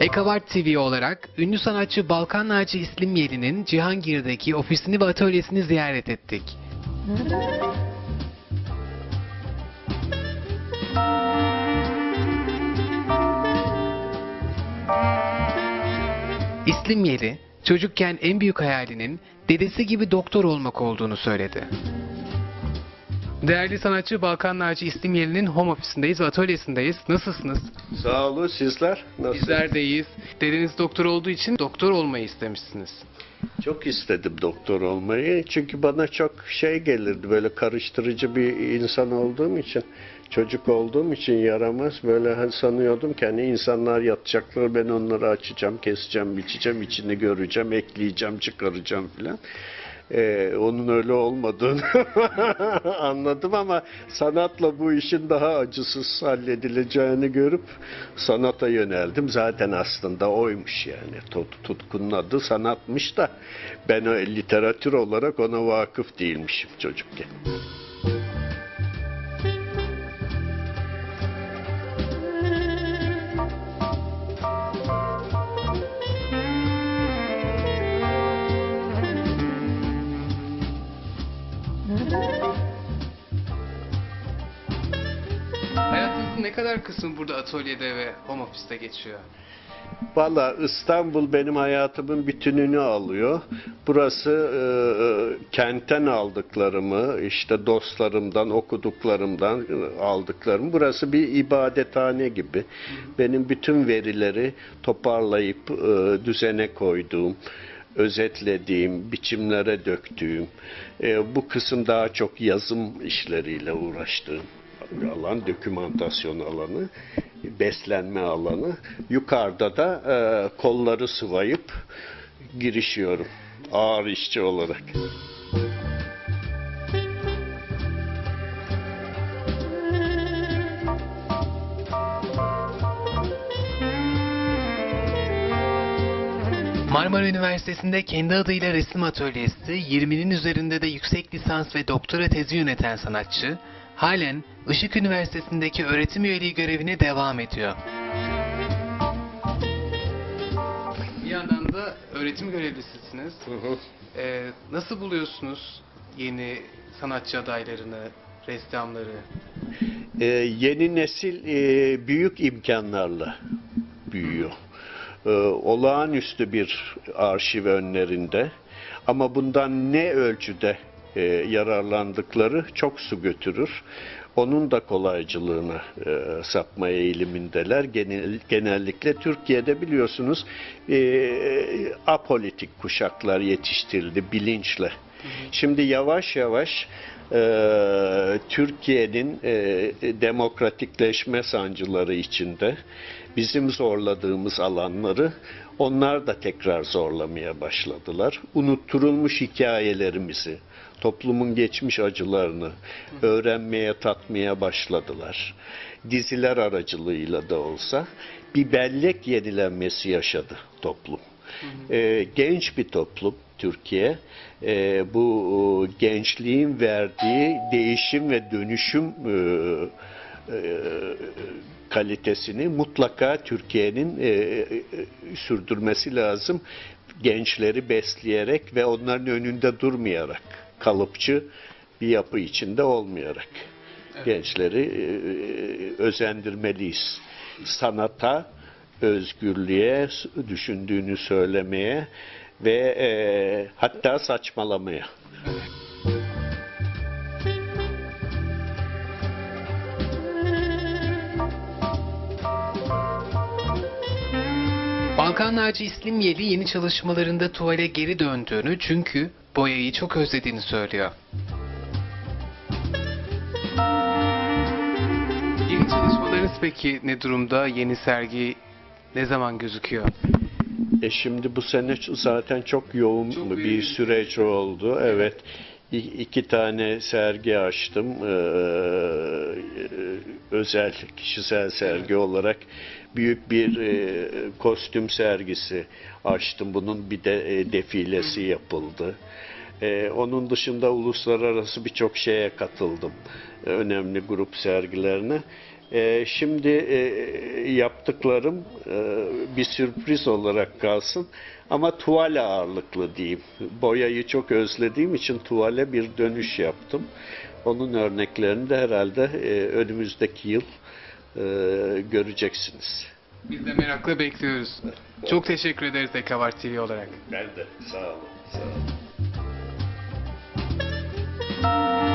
Ekavart TV olarak ünlü sanatçı Balkan Naci İslimyeli'nin Cihangir'deki ofisini ve atölyesini ziyaret ettik. İslimyeli, çocukken en büyük hayalinin dedesi gibi doktor olmak olduğunu söyledi. Değerli sanatçı Balkan Naci İslimyeli'nin home ofisindeyiz ve atölyesindeyiz. Nasılsınız? Sağ olun sizler. Nasıl? Bizler de iyiyiz. Dedeniz doktor olduğu için doktor olmayı istemişsiniz. Çok istedim doktor olmayı. Çünkü bana çok şey gelirdi. Böyle karıştırıcı bir insan olduğum için. Çocuk olduğum için yaramaz. Böyle hani sanıyordum ki hani insanlar yatacaklar ben onları açacağım, keseceğim, biçeceğim, içini göreceğim, ekleyeceğim, çıkaracağım filan. Ee, onun öyle olmadığını anladım ama sanatla bu işin daha acısız halledileceğini görüp sanata yöneldim. Zaten aslında oymuş yani. Tut, tutkunun adı sanatmış da ben o literatür olarak ona vakıf değilmişim çocukken. Ne kadar kısmı burada atölyede ve home office'te geçiyor? Valla İstanbul benim hayatımın bütününü alıyor. Burası e, e, kentten aldıklarımı, işte dostlarımdan, okuduklarımdan e, aldıklarım. Burası bir ibadethane gibi. Benim bütün verileri toparlayıp e, düzene koyduğum, özetlediğim, biçimlere döktüğüm, e, bu kısım daha çok yazım işleriyle uğraştığım alan, dokümantasyon alanı, beslenme alanı. Yukarıda da e, kolları sıvayıp girişiyorum ağır işçi olarak. Marmara Üniversitesi'nde kendi adıyla resim atölyesi, 20'nin üzerinde de yüksek lisans ve doktora tezi yöneten sanatçı, halen Işık Üniversitesi'ndeki öğretim üyeliği görevine devam ediyor. Bir yandan da öğretim görevlisisiniz. Ee, nasıl buluyorsunuz yeni sanatçı adaylarını, ressamları? E, yeni nesil e, büyük imkanlarla büyüyor. E, olağanüstü bir arşiv önlerinde ama bundan ne ölçüde e, yararlandıkları çok su götürür. Onun da kolaycılığına e, sapmaya eğilimindeler. Genel, genellikle Türkiye'de biliyorsunuz e, apolitik kuşaklar yetiştirildi bilinçle. Şimdi yavaş yavaş e, Türkiye'nin e, demokratikleşme sancıları içinde bizim zorladığımız alanları onlar da tekrar zorlamaya başladılar. Unutturulmuş hikayelerimizi, toplumun geçmiş acılarını öğrenmeye, tatmaya başladılar. Diziler aracılığıyla da olsa bir bellek yenilenmesi yaşadı toplum. Ee, genç bir toplum Türkiye. Ee, bu e, gençliğin verdiği değişim ve dönüşüm e, e, kalitesini mutlaka Türkiye'nin e, e, sürdürmesi lazım. Gençleri besleyerek ve onların önünde durmayarak, kalıpçı bir yapı içinde olmayarak gençleri e, özendirmeliyiz. Sanata, özgürlüğe, düşündüğünü söylemeye ve e, hatta saçmalamaya. Balkan Naci İslimyeli yeni çalışmalarında tuvale geri döndüğünü çünkü boyayı çok özlediğini söylüyor. Yeni çalışmalarınız peki ne durumda? Yeni sergi ne zaman gözüküyor? E şimdi bu sene zaten çok yoğun Çok bir süreç oldu. Evet. İki tane sergi açtım. Ee, özel kişisel sergi olarak büyük bir e, kostüm sergisi açtım. Bunun bir de e, defilesi yapıldı. E, onun dışında uluslararası birçok şeye katıldım. E, önemli grup sergilerine. Ee, şimdi e, yaptıklarım e, bir sürpriz olarak kalsın ama tuvale ağırlıklı diyeyim. Boyayı çok özlediğim için tuvale bir dönüş yaptım. Onun örneklerini de herhalde e, önümüzdeki yıl e, göreceksiniz. Biz de merakla bekliyoruz. Çok teşekkür ederiz Ekavart TV olarak. Ben de sağ olun. Sağ olun. Bye.